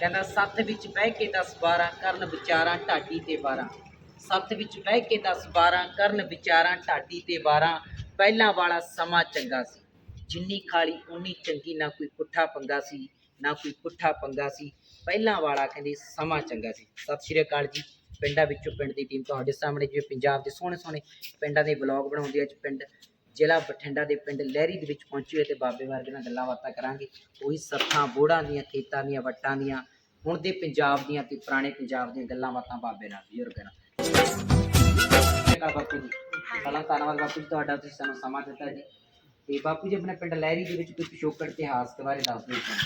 ਕਹਿੰਦਾ, ਸੱਤ ਵਿੱਚ ਬਹਿ ਕੇ 10 12 ਕਰਨ ਵਿਚਾਰਾਂ ਢਾਡੀ ਤੇ 12 ਸੱਤ ਵਿੱਚ ਬਹਿ ਕੇ 10 12 ਕਰਨ ਵਿਚਾਰਾਂ ਢਾਡੀ ਤੇ 12 ਪਹਿਲਾਂ ਵਾਲਾ ਸਮਾਂ ਚੰਗਾ ਸੀ। ਜਿੰਨੀ ਖਾਲੀ ਉਨੀ ਚੰਗੀ। ਨਾ ਕੋਈ ਪੁੱਠਾ ਪੰਗਾ ਸੀ, ਨਾ ਕੋਈ ਪੁੱਠਾ ਪੰਗਾ ਸੀ। ਪਹਿਲਾਂ ਵਾਲਾ ਕਹਿੰਦੇ, ਸਮਾਂ ਚੰਗਾ ਸੀ। ਸਤਿ ਸ਼੍ਰੀ ਅਕਾਲ ਜੀ। ਪਿੰਡਾਂ ਵਿੱਚੋਂ ਪਿੰਡ ਦੀ ਟੀਮ ਤੁਹਾਡੇ ਸਾਹਮਣੇ, ਜਿਵੇਂ ਪੰਜਾਬ ਦੇ ਸੋਹਣੇ ਸੋਹਣੇ ਪਿੰਡਾਂ ਦੇ ਬਲੌਗ ਬਣਾਉਂਦੇ ਅੱਜ ਪਿੰਡ। ਜ਼ਿਲ੍ਹਾ ਬਠਿੰਡਾ ਦੇ ਪਿੰਡ ਲਹਿਰੀ ਦੇ ਵਿੱਚ ਪਹੁੰਚੇ ਹੋਏ ਤੇ ਬਾਬੇ ਵਰਗੇ ਨਾਲ ਗੱਲਾਂ ਬਾਤਾਂ ਕਰਾਂਗੇ। ਉਹੀ ਸੱਥਾਂ ਬੋੜਾਂ ਦੀਆਂ ਖੇਤਾਂ ਦੀਆਂ ਵੱਟਾਂ ਦੀਆਂ ਹੁਣ ਦੇ ਪੰਜਾਬ ਦੀਆਂ ਤੇ ਪੁਰਾਣੇ ਪੰਜਾਬ ਦੀਆਂ ਗੱਲਾਂ ਬਾਤਾਂ ਬਾਬੇ ਨਾਲ। ਬਜ਼ੁਰਗ ਨਾਲ ਬਾਪੂ ਜੀ ਪਹਿਲਾਂ ਧੰਨਵਾਦ ਬਾਪੂ ਜੀ ਤੁਹਾਡਾ ਤੁਸੀਂ ਸਾਨੂੰ ਸਮਾਂ ਦਿੱਤਾ ਜੀ। ਤੇ ਬਾਪੂ ਜੀ ਆਪਣੇ ਪਿੰਡ ਲਹਿਰੀ ਦੇ ਵਿੱਚ ਕੋਈ ਪਿਛੋਕੜ ਇਤਿਹਾਸ ਦੇ ਬਾਰੇ ਦੱਸ ਦਿਓ ਸਾਨੂੰ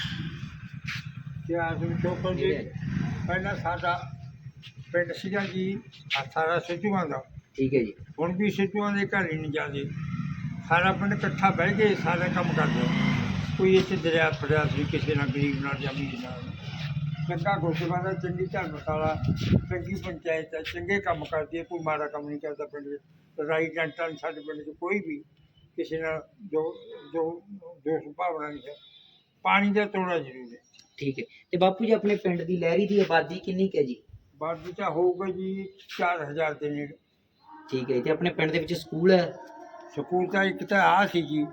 ਇਤਿਹਾਸ ਵਿੱਚੋਂ ਜੀ ਪਹਿਲਾਂ ਸਾਡਾ ਪਿੰਡ ਸੀਗਾ ਜੀ ਸਾਰਾ ਸਿੱਧੂਆਂ ਦਾ। ਠੀਕ ਹੈ ਜੀ। ਹੁਣ ਵੀ ਸਿੱਧੂਆਂ ਦੇ ਘਰ ਹੀ ਨਹੀਂ ਜਾਂਦੇ। ਸਾਰਾ ਪਿੰਡ ਇਕੱਠਾ ਬਹਿ ਕੇ ਸਾਰੇ ਕੰਮ ਕਰਦੇ ਕੋਈ ਇੱਥੇ ਦਰਿਆ ਫੜਿਆ ਸੀ ਕਿਸੇ ਨਾਲ ਗਰੀਬ ਨਾਲ ਜਾਂ ਅਮੀਰ ਨਾਲ। ਚੰਗਾ ਗੁਰਦੁਆਰਾ ਚੰਗੀ ਧਰਮਸ਼ਾਲਾ ਚੰਗੀ ਪੰਚਾਇਤ ਹੈ ਚੰਗੇ ਕੰਮ ਕਰਦੀ ਹੈ ਕੋਈ ਮਾੜਾ ਕੰਮ ਨਹੀਂ ਕਰਦਾ ਪਿੰਡ ਵਿੱਚ। ਲੜਾਈ ਡੰਟਾ ਸਾਡੇ ਪਿੰਡ 'ਚ ਕੋਈ ਵੀ ਕਿਸੇ ਨਾਲ ਜੋ ਜੋ ਜੋ ਸੁਭਾਵਨਾ ਨਹੀਂ ਹੈ। ਪਾਣੀ ਦਾ ਤੋੜਾ ਜ਼ਰੂਰ ਹੈ। ਠੀਕ ਹੈ। ਤੇ ਬਾਪੂ ਜੀ ਆਪਣੇ ਪਿੰਡ ਦੀ ਲਹਿਰੀ ਦੀ ਆਬਾਦੀ ਕਿੰਨੀ ਕੁ ਹੈ ਜੀ? ਬਾਅਦ ਵਿੱਚ ਹੋਊਗਾ ਜੀ 4000 ਦੇ ਨੇੜੇ। ਠੀਕ ਹੈ। ਤੇ ਆਪਣੇ ਪਿੰਡ ਦੇ ਵਿੱਚ ਸਕੂਲ ਹੈ? ਸਕੂਲ ਤਾਂ ਇੱਕ ਤਾਂ ਆ ਸੀ ਜੀ।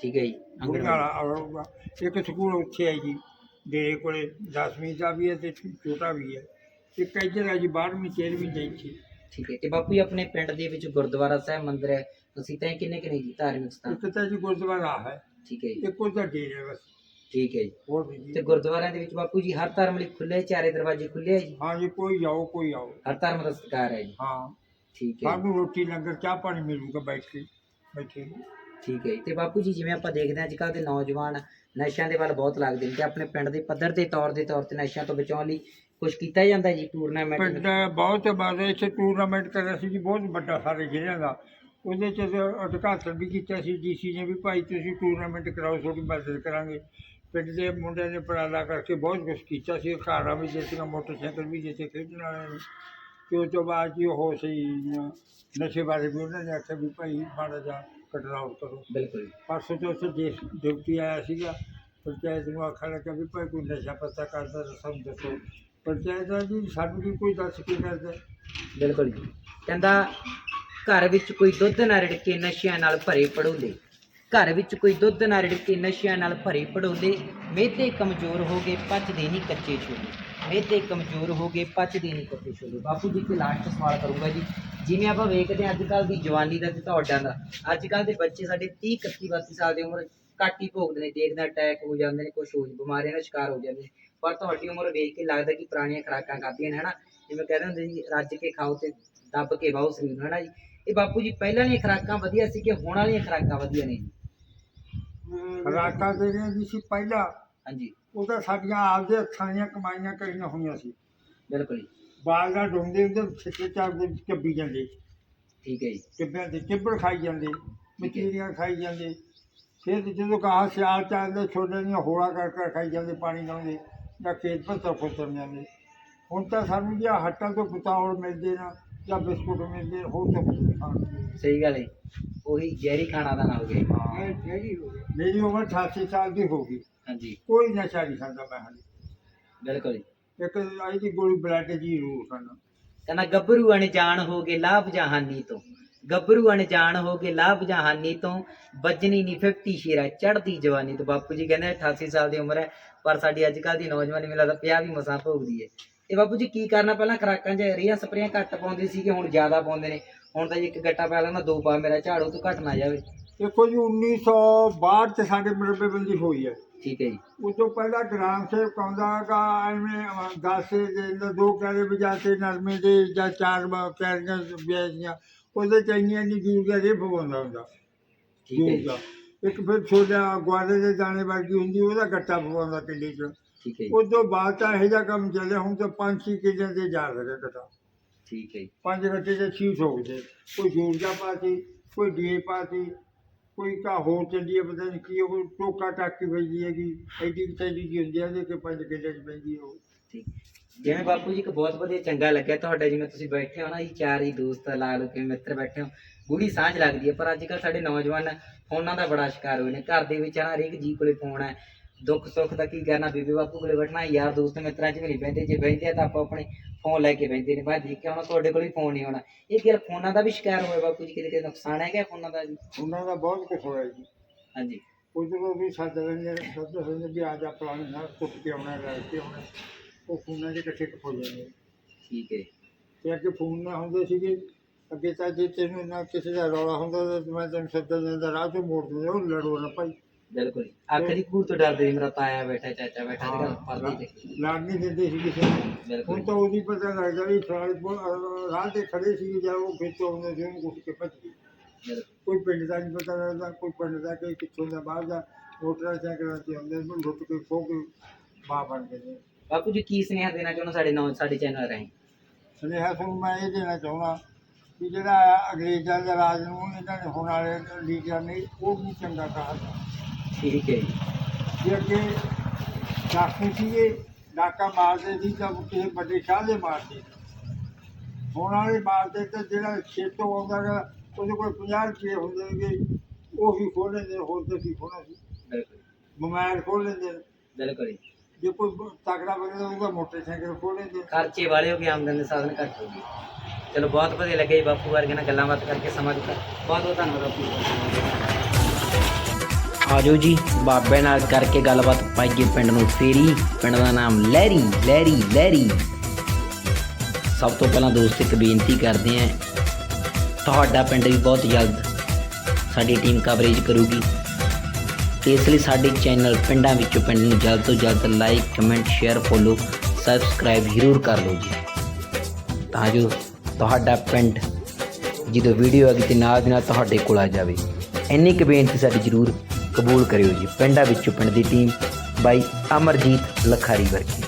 ਠੀਕ ਹੈ ਜੀ ਗੁਰੂ ਆਊਗਾ ਇੱਕ ਸਕੂਲ ਉੱਥੇ ਹੈ ਜੀ ਡੇਰੇ ਕੋਲੇ 10ਵੀਂ ਦਾ ਵੀ ਹੈ ਤੇ ਛੋਟਾ ਵੀ ਹੈ। ਇੱਕ ਇੱਧਰ ਹੈ ਜੀ 12ਵੀਂ 13ਵੀਂ ਦੇ ਇੱਥੇ। ਠੀਕ ਹੈ ਤੇ ਬਾਪੂ ਜੀ ਆਪਣੇ ਪਿੰਡ ਦੇ ਵਿੱਚ ਗੁਰਦੁਆਰਾ ਸਾਹਿਬ ਮੰਦਿਰ ਹੈ। ਤੁਸੀਂ ਤਾਂ ਕਿੰਨੇ ਕਿੰਨੇ ਜੀ ਧਾਰਮਿਕ ਸਥਾਨ? ਇੱਕ ਤਾਂ ਜੀ ਗੁਰਦੁਆਰਾ ਹੈ। ਠੀਕ ਹੈ ਜੀ। ਇੱਕ ਉਹਦਾ ਡੇਰੇ ਬਸ। ਠੀਕ ਹੈ ਜੀ। ਹੋਰ ਵੀ ਜੀ। ਤੇ ਗੁਰਦੁਆਰਿਆਂ ਦੇ ਵਿੱਚ ਬਾਪੂ ਜੀ ਹਰ ਧਰਮ ਲਈ ਖੁੱਲੇ ਚਾਰੇ ਦਰਵਾਜ਼ੇ ਖੁੱਲੇ ਹੈ ਜੀ? ਹਾਂ ਜੀ ਕੋਈ ਜਾਓ ਕੋਈ ਆਓ। ਹਰ ਧਰਮ ਦਾ ਸਤਿਕਾਰ ਹੈ ਜੀ। ਹਾਂ। ਠੀਕ ਹੈ ਜੀ। ਸਾਨੂੰ ਰੋਟੀ ਲੰਗਰ ਚਾਹ ਪਾਣੀ ਮਿਲੂਗਾ ਬੈਠ ਕੇ। ਬੈਠੇ ਠੀਕ ਹੈ ਜੀ। ਤੇ ਬਾਪੂ ਜੀ ਜਿਵੇਂ ਆਪਾਂ ਦੇਖਦੇ ਹਾਂ ਅੱਜ ਕੱਲ੍ਹ ਦੇ ਨੌਜਵਾਨ ਨਸ਼ਿਆਂ ਦੇ ਵੱਲ ਬਹੁਤ ਲੱਗਦੇ ਨੇ ਤੇ ਆਪਣੇ ਪਿੰਡ ਦੇ ਪੱਧਰ ਦੇ ਤੌਰ ਦੇ ਤੌਰ ਤੇ ਨਸ਼ਿਆਂ ਤੋਂ ਬਚਾਉਣ ਲਈ ਕੁਝ ਕੀਤਾ ਜਾਂਦਾ ਜੀ ਟੂਰਨਾਮੈਂਟ ਪਿੰਡ ਬਹੁਤ ਬਾਰੇ ਇੱਥੇ ਟੂਰਨਾਮੈਂਟ ਕਰਿਆ ਸੀ ਜੀ ਬਹੁਤ ਵੱਡਾ ਸਾਰੇ ਜ਼ਿਲ੍ਹਿਆਂ ਦਾ। ਉਹਦੇ ਚ ਉਦਘਾਟਨ ਵੀ ਕੀਤਾ ਸੀ ਡੀਸੀ ਨੇ ਵੀ ਭਾਈ ਤੁਸੀਂ ਟੂਰਨਾਮੈਂਟ ਕਰਾਓ ਤੁਹਾਡੀ ਮਦਦ ਕਰਾਂਗੇ। ਪਿੰਡ ਦੇ ਮੁੰਡਿਆਂ ਨੇ ਉਪਰਾਲਾ ਕਰਕੇ ਬਹੁਤ ਕੁਛ ਕੀਤਾ ਸੀ ਕਾਰਾਂ ਵੀ ਦਿੱਤੀਆਂ ਮੋਟਰਸਾਈਕਲ ਵੀ ਦਿੱਤੇ ਖੇਡਣ ਵਾਲਿਆਂ ਨੂੰ। ਤੇ ਉਸ ਤੋਂ ਬਾਅਦ ਜੀ ਉਹ ਸੀ ਨਸ਼ੇ ਬਾਰੇ ਵੀ ਉਹਨਾਂ ਨੇ ਆਖਿਆ ਵੀ ਭਾਈ ਮਾੜਾ ਜਿਹਾ ਕੰਟਰੋਲ ਕਰੋ ਬਿਲਕੁਲ ਪਰਸੋਂ ਤੋਂ ਉੱਥੇ ਦੇਸ਼ ਡਿਊਟੀ ਆਇਆ ਸੀਗਾ ਪੰਚਾਇਤ ਨੂੰ ਆਖਣ ਲੱਗਾ ਵੀ ਭਾਈ ਕੋਈ ਨਸ਼ਾ ਪਤਾ ਕਰਦਾ ਤਾਂ ਸਾਨੂੰ ਦੱਸੋ। ਪੰਚਾਇਤ ਦਾ ਜੀ ਸਾਨੂੰ ਵੀ ਕੋਈ ਦੱਸ ਕੀ ਕਰਦਾ। ਬਿਲਕੁਲ ਜੀ। ਕਹਿੰਦਾ ਘਰ ਵਿੱਚ ਕੋਈ ਦੁੱਧ ਨਾ ਰਿੜਕੇ ਨਸ਼ਿਆਂ ਨਾਲ ਭਰੇ ਪੜੋਲੇ। ਘਰ ਵਿੱਚ ਕੋਈ ਦੁੱਧ ਨਾ ਰਿੜਕੇ ਨਸ਼ਿਆਂ ਨਾਲ ਭਰੇ ਪੜੋਲੇ। ਮੇਦੇ ਕਮਜ਼ੋਰ ਹੋ ਗਏ ਪਚਦੇ ਨਹੀਂ ਕੱਚੇ ਛੋਲੇ। ਮੇਦੇ ਕਮਜ਼ੋਰ ਹੋ ਗਏ ਪਚਦੇ ਨਹੀਂ ਕੱਚੇ ਛੋਲੇ ਬਾਪੂ ਜੀ ਤੇ ਲਾਸਟ ਸਵਾਲ ਕਰੂੰਗਾ ਜੀ। ਜਿਵੇਂ ਆਪਾਂ ਵੇਖਦੇ ਹਾਂ ਅੱਜ ਕੱਲ ਦੀ ਜਵਾਨੀ ਦਾ ਤੇ ਤੁਹਾਡਿਆਂ ਦਾ ਅੱਜ ਕੱਲ ਦੇ ਬੱਚੇ ਸਾਡੇ 30 31 32 ਸਾਲ ਦੀ ਉਮਰ ਘੱਟ ਹੀ ਭੋਗਦੇ ਨੇ ਦੇਖਦੇ ਅਟੈਕ ਹੋ ਜਾਂਦੇ ਨੇ ਕੁਝ ਹੋ ਬਿਮਾਰੀਆਂ ਦਾ ਸ਼ਿਕਾਰ ਹੋ ਜਾਂਦੇ ਨੇ। ਪਰ ਤੁਹਾਡੀ ਉਮਰ ਵੇਖ ਕੇ ਲੱਗਦਾ ਕਿ ਪੁਰਾਣੀਆਂ ਖੁਰਾਕਾਂ ਖਾਧੀਆਂ ਨੇ ਹਨਾ? ਜਿਵੇਂ ਕਹਿੰਦੇ ਹੁੰਦੇ ਸੀ ਰੱਜ ਕੇ ਖਾਓ ਤੇ ਦੱਬ ਕੇ ਵਾਓ ਸਰੀਰ ਨੂੰ ਹਨਾ ਜੀ? ਇਹ ਬਾਪੂ ਜੀ ਪਹਿਲਾਂ ਵਾਲੀਆਂ ਖੁਰਾਕਾਂ ਵਧੀਆ ਸੀ ਕਿ ਹੁਣ ਵਾਲੀਆਂ ਖੁਰਾਕਾਂ ਵਧੀਆ ਨੇ? ਜੀ ਰਾਤਾਂ ਜਿਹੜੀਆਂ ਸੀ ਪਹਿਲਾਂ। ਹਾਂਜੀ। ਉਹ ਤਾਂ ਸਾਡੀਆਂ ਆਪਦੇ ਹੱਥਾਂ ਦੀਆਂ ਕਮਾਈਆਂ ਕਰੀਆਂ ਹੋਈਆਂ ਸੀ। ਬਿਲਕੁਲ ਜੀ। ਬਾਲ ਦਾ ਡੋਂਦੇ ਉਹਦੇ ਛਿੱਟੇ ਚਾਰ ਦੇ ਚੱਬੀ ਜਾਂਦੇ। ਠੀਕ ਹੈ ਜੀ। ਟਿੱਬਿਆਂ ਦੇ ਟਿੱਬੜ ਖਾਈ ਜਾਂਦੇ ਮਚੀਰੀਆਂ ਖਾਈ ਜਾਂਦੇ। ਫਿਰ ਜਦੋਂ ਕਹਾ ਸਿਆਲ ਚੱਲਦੇ ਛੋਲੇ ਦੀਆਂ ਹੋਲਾ ਕਰ ਕਰ ਖਾਈ ਜਾਂਦੇ ਪਾਣੀ ਲਾਉਂਦੇ ਜਾਂ ਖੇਤ ਪਰ ਫੁੱਟਣ ਜਾਂਦੇ। ਹੁਣ ਤਾਂ ਸਾਨੂੰ ਜਾਂ ਹੱਟਾਂ ਤੋਂ ਬਤਾਉਲ ਮਿਲਦੇ ਨਾ ਜਾਂ ਬਿਸਕੁਟ ਮਿਲਦੇ ਹੋਰ ਤਾਂ ਕੁਝ ਨਹੀਂ। ਸਹੀ ਗੱਲ ਹੈ। ਉਹੀ ਜ਼ਹਿਰੀ ਖਾਣਾ ਦਾ ਨਾ ਹੋ। ਗਿਆ ਹਾਂ ਮੇਰੀ ਉਮਰ 88 ਸਾਲ ਦੀ ਹੋ ਗਈ। ਹਾਂਜੀ। ਕੋਈ ਨਸ਼ਾ ਨਹੀਂ ਖਾਂਦਾ ਮੈਂ ਹਾਲੇ ਬਿਲਕੁਲ ਜੀ। ਇੱਕ ਆਈ ਦੀ ਗੋਲੀ ਬਲੱਡ ਜੀ ਜ਼ਰੂਰ ਖਾਣਾ ਕਹਿੰਦਾ ਗੱਭਰੂ ਅਣਜਾਣ ਹੋ ਗਏ ਲਾਭ ਜਹਾਨੀ ਤੋਂ। ਗੱਭਰੂ ਅਣਜਾਣ ਹੋ ਗਏ ਲਾਭ ਜਹਾਨੀ ਤੋਂ। ਵੱਜਣੀ ਨਹੀਂ 50 ਸ਼ੇਰਾ ਚੜ੍ਹਦੀ ਜਵਾਨੀ ਤੋਂ। ਬਾਪੂ ਜੀ ਕਹਿੰਦੇ 88 ਸਾਲ ਦੀ ਉਮਰ ਹੈ ਪਰ ਸਾਡੀ ਅੱਜ ਕੱਲ ਦੀ ਨੌਜਵਾਨੀ ਮੈਨੂੰ ਲੱਗਦਾ 50 ਵੀ ਮਸਾਂ ਭੋਗਦੀ ਹੈ। ਤੇ ਬਾਪੂ ਜੀ ਕੀ ਕਰਨਾ? ਪਹਿਲਾਂ ਖਰਾਕਾਂ 'ਚ ਰੀਆਂ ਸਪਰੇਆਂ ਘੱਟ ਪਾਉਂਦੇ ਸੀ ਕਿ ਹੁਣ ਜ਼ਿਆਦਾ ਪਾਉਂਦੇ ਨੇ? ਹੁਣ ਤਾਂ ਜੀ ਇੱਕ ਗੱਟਾ ਪਾ ਲੈਣਾ ਦੋ ਪਾ ਮੇਰਾ ਝਾੜੂ ਤੋਂ ਘੱਟ ਨਾ ਜਾਵੇ। ਦੇਖੋ ਜੀ 1962 ਚ ਸਾਡੇ ਮੁਰੱਬੇਬੰਦੀ ਹੋਈ ਹੈ। ਠੀਕ ਹੈ ਜੀ। ਉਸ ਤੋਂ ਪਹਿਲਾਂ ਗ੍ਰਾਮ ਸੇਵਕ ਆਉਂਦਾ ਗਾ ਐਵੇਂ ਗਾਸੇ ਦੇ ਦੋ ਕੈਰੇ ਵਜਾਤੇ ਨਰਮੇ ਦੇ ਜਾਂ ਚਾਰ ਕੈਰੀਆਂ ਵੇਚਦੀਆਂ ਉਹਦੇ ਚ ਇੰਨੀ ਇੰਨੀ ਦੂਰ ਦਾ ਰੇਹ ਪਵਾਉਂਦਾ ਹੁੰਦਾ। ਠੀਕ ਹੈ ਜੀ। ਦਾ। ਇੱਕ ਫਿਰ ਛੋਲਿਆ ਗੁਆਰੇ ਦੇ ਦਾਣੇ ਵਰਗੀ ਹੁੰਦੀ ਉਹਦਾ ਗੱਟਾ ਪਵਾਉਂਦਾ ਕਿੱਲੀ ਚ। ਠੀਕ ਹੈ ਜੀ। ਉਸ ਤੋਂ ਬਾਅਦ ਤਾਂ ਇਹੋ ਜਿਹਾ ਕੰਮ ਚੱਲਿਆ ਹੁਣ ਤਾਂ ਪੰਜ ਛੇ ਕਿੱਲੇ ਦੇ ਜਾ ਰਹੇ ਗੱਟਾ ਠੀਕ ਹੈ ਜੀ। ਪੰਜ ਗੱਟੇ ਦੇ ਛੀ ਠੋਕਦੇ ਕੋਈ ਯੂਰੀਆ ਪਾਤੀ ਕੋਈ ਡੀ ਪਾਤੀ ਕੋਈ ਕਾ ਹੋਰ ਚੱਲੀ ਹੈ ਪਤਾ ਨਹੀਂ ਕੀ ਉਹ ਟੋਕਾ ਟਾਕੀ ਵੱਜਦੀ ਹੈਗੀ। ਐਡੀ ਤੈਡੀ ਜੀ ਹੁੰਦੀ ਹੈ ਉਹਦੇ ਕਿ ਪੰਜ ਕਿੱਲੇ ਚ ਪੈਂਦੀ ਹੈ ਉਹ। ਠੀਕ। ਜਿਵੇਂ ਬਾਪੂ ਜੀ ਇੱਕ ਬਹੁਤ ਵਧੀਆ ਚੰਗਾ ਲੱਗਿਆ ਤੁਹਾਡਾ ਜਿਵੇਂ ਤੁਸੀਂ ਬੈਠੇ ਹੋ ਨਾ ਜੀ ਚਾਰ ਹੀ ਦੋਸਤ ਲਾ ਲਓ ਕਿ ਮਿੱਤਰ ਬੈਠੇ ਹੋ ਗੂੜੀ ਸਾਂਝ ਲੱਗਦੀ ਹੈ ਪਰ ਅੱਜ ਕੱਲ ਸਾਡੇ ਨੌਜਵਾਨ ਫੋਨਾਂ ਦਾ ਬੜਾ ਸ਼ਿਕਾਰ ਹੋਏ ਨੇ ਘਰ ਦੇ ਵਿੱਚ ਨਾ ਹਰੇਕ ਜੀ ਕੋਲੇ ਫੋਨ ਹੈ ਦੁੱਖ ਸੁੱਖ ਦਾ ਕੀ ਕਰਨਾ ਬੀਬੀ ਬਾਪੂ ਕੋਲੇ ਬੈਠਣਾ ਯਾਰ ਦੋਸਤ ਮਿੱਤਰਾਂ 'ਚ ਵੀ ਨਹੀਂ ਬਹਿੰਦੇ ਜੇ ਬਹਿੰਦੇ ਆ ਤਾਂ ਆਪਾਂ ਆਪਣੇ ਫੋਨ ਲੈ ਕੇ ਬਹਿੰਦੇ ਨੇ। ਭਾਜੀ ਕਿ ਹੁਣ ਤੁਹਾਡੇ ਕੋਲ ਵੀ ਫੋਨ ਨਹੀਂ ਹੋਣਾ? ਇਹ ਗੱਲ ਫੋਨਾਂ ਦਾ ਵੀ ਸ਼ਿਕਾਰ ਹੋਇਆ ਬਾਪੂ ਜੀ ਕਿਤੇ ਕਿਤੇ ਨੁਕਸਾਨ ਹੈਗਾ ਫੋਨਾਂ ਦਾ ਜੀ? ਉਹਨਾਂ ਦਾ ਬਹੁਤ ਕੁਛ ਹੋਇਆ ਜੀ। ਹਾਂਜੀ। ਉਧਰੋਂ ਵੀ ਸੱਦ ਲੈਂਦੇ ਨੇ ਸੱਦ ਲੈਂਦੇ ਵੀ ਆ ਜਾ ਪਲਾਨ ਨਾਲ ਕੁੱਟ ਕੇ ਆਉਣਾ ਲੈ ਕੇ ਆਉਣਾ। ਉਹ ਫੋਨਾਂ 'ਚ ਇਕੱਠੇ ਹੋ ਜਾਂਦੇ ਠੀਕ ਹੈ। ਤੇ ਅੱਗੇ ਫੋਨ ਨਾ ਹੁੰਦੇ ਸੀਗੇ ਅੱਗੇ ਤਾਂ ਜੇ ਤੈਨੂੰ ਨਾ ਕਿਸੇ ਦਾ ਰੌਲਾ ਹੁੰਦਾ ਤਾਂ ਮੈਂ ਤੈਨੂੰ ਸੱਦ ਦਿੰਦਾ ਰਾਹ ਤੋਂ ਮੋੜ ਦਿੰਦਾ ਉਹ ਲੜੋ ਨਾ ਭਾਈ। ਬਿਲਕੁਲ ਜੀ। ਆਖਰੀ ਕੂੜ ਤੋਂ ਡਰਦੇ ਸੀ, ਮੇਰਾ ਤਾਇਆ ਬੈਠਾ ਚਾਚਾ ਬੈਠਾ ਅੱਜ ਕੱਲ੍ਹ ਪਰਦੇ ਤੇ ਲੜ ਨਹੀਂ ਦਿੰਦੇ ਸੀ ਕਿਸੇ ਨੂੰ। ਬਿਲਕੁਲ ਹੁਣ ਤਾਂ ਉਹਦੀ ਪਤਾ ਲੱਗਦਾ ਵੀ ਫਲਾਣੇ ਕੋਲ, ਅਹ, ਰਾਹ ਤੇ ਖੜੇ ਸੀ ਜਾਂ ਉਹ ਖੇਤੋਂ ਆਉਂਦੇ ਸੀ ਉਹਨੂੰ ਕੁੱਟ ਕੇ ਭੱਜ ਗਏ। ਬਿਲਕੁਲ। ਕੋਈ ਪਿੰਡ ਦਾ ਨਹੀਂ ਪਤਾ ਲੱਗਦਾ ਕੋਈ ਪਿੰਡ ਦਾ ਕੋਈ ਕਿੱਥੋਂ ਦਾ ਬਾਹਰ ਦਾ ਮੋਟਰਸਾਈਕਲਾਂ ਤੇ ਆਉਂਦੇ ਉਹਨੂੰ ਲੁੱਟ ਕੇ ਖੋ ਕੇ ਮਾਂ ਬਣ ਗਏ ਨੇ। ਬਾਪੂ ਜੀ ਕੀ ਸੁਨੇਹਾ ਦੇਣਾ ਚਾਹੁੰਦਾ ਸਾਡੇ ਨੌ ਸਾਡੇ ਚੈਨਲ ਰਾਹੀਂ? ਸੁਨੇਹਾ ਤੁਹਾਨੂੰ ਮੈਂ ਇਹ ਦੇਣਾ ਚਾਹੁੰਦਾ ਕਿ ਜਿਹੜਾ ਅੰਗਰੇਜ਼ਾਂ ਦਾ ਰਾਜ ਨੂੰ ਇਹਨਾਂ ਨੇ ਹੁਣ ਵਾਲੇ ਲੀਡਰ ਨੇ ਉਹ ਵੀ ਚੰਗਾ ਕਹਾ ਠੀਕ ਹੈ ਜੀ। ਜੇ ਅੱਗੇ ਡਾਕੂ ਸੀਗੇ ਡਾਕਾ ਮਾਰਦੇ ਸੀ ਤਾਂ ਕਿਸੇ ਵੱਡੇ ਸ਼ਾਹ ਦੇ ਮਾਰਦੇ ਹੁਣ ਵਾਲੇ ਮਾਰਦੇ ਤਾਂ ਜਿਹੜਾ ਖੇਤੋਂ ਆਉਂਦਾ ਗਾ ਉਹਦੇ ਕੋਲ 50 ਰੁਪਏ ਹੁੰਦੇ ਨੇ ਉਹ ਹੀ ਖੋਲ ਲੈਂਦੇ ਹੋਰ ਤਾਂ ਕੀ ਖੋਣਾ ਸੀ। ਬਿਲਕੁਲ ਮੋਬਾਈਲ ਖੋਲ ਲੈਂਦੇ। ਬਿਲਕੁਲ ਜੀ। ਜੇ ਕੋਈ ਤਕੜਾ ਬੰਦਾ ਉਹਦਾ ਮੋਟਰਸਾਈਕਲ ਖੋਲ ਲੈਂਦੇ। ਖਰਚੇ ਵਾਲੇ ਹੋ ਗਏ ਆਮਦਨ ਦੇ ਸਾਧਨ ਘੱਟ ਹੋ ਗਏ। ਚਲੋ ਬਹੁਤ ਵਧੀਆ ਲੱਗਿਆ ਜੀ ਬਾਪੂ ਵਰਗੇ ਨਾਲ ਗੱਲਾਂ ਬਾਤ ਕਰਕੇ ਸਮਾਂ ਦਿੱਤਾ। ਬਹੁਤ ਬਹੁਤ ਧੰਨਵਾਦ ਬਾਪੂ ਆਜੋ ਜੀ, ਬਾਬੇ ਨਾਲ ਕਰਕੇ ਗੱਲਬਾਤ ਪਾਈਏ ਪਿੰਡ ਨੂੰ ਫੇਰੀ। ਪਿੰਡ ਦਾ ਨਾਮ ਲਹਿਰੀ ਲਹਿਰੀ ਲਹਿਰੀ। ਸਭ ਤੋਂ ਪਹਿਲਾਂ ਦੋਸਤ, ਇੱਕ ਬੇਨਤੀ ਕਰਦੇ ਆਂ ਤੁਹਾਡਾ ਪਿੰਡ ਵੀ ਬਹੁਤ ਜਲਦ ਸਾਡੀ ਟੀਮ ਕਵਰੇਜ ਕਰੂਗੀ। ਇਸ ਲਈ ਸਾਡੇ ਚੈਨਲ ਪਿੰਡਾਂ ਵਿੱਚੋਂ ਪਿੰਡ ਨੂੰ ਜਲਦ ਤੋਂ ਜਲਦ like comment share follow subscribe ਜ਼ਰੂਰ ਕਰ ਲਓ ਜੀ। ਤਾਂ ਜੋ ਤੁਹਾਡਾ ਪਿੰਡ ਜਦੋਂ ਵੀਡੀਓ ਆ ਗਈ ਤੇ ਨਾਲ ਦੀ ਨਾਲ ਤੁਹਾਡੇ ਕੋਲ ਆ ਜਾਵੇ। ਇੰਨੀ ਕੁ ਬੇਨਤੀ ਸਾਡੀ ਜ਼ਰੂਰ ਕਬੂਲ ਕਰਿਓ ਜੀ। ਪਿੰਡਾਂ ਵਿੱਚੋਂ ਪਿੰਡ ਦੀ ਟੀਮ ਬਾਈ ਅਮਰਜੀਤ ਲਖਾਰੀ ਵਰਗੀ।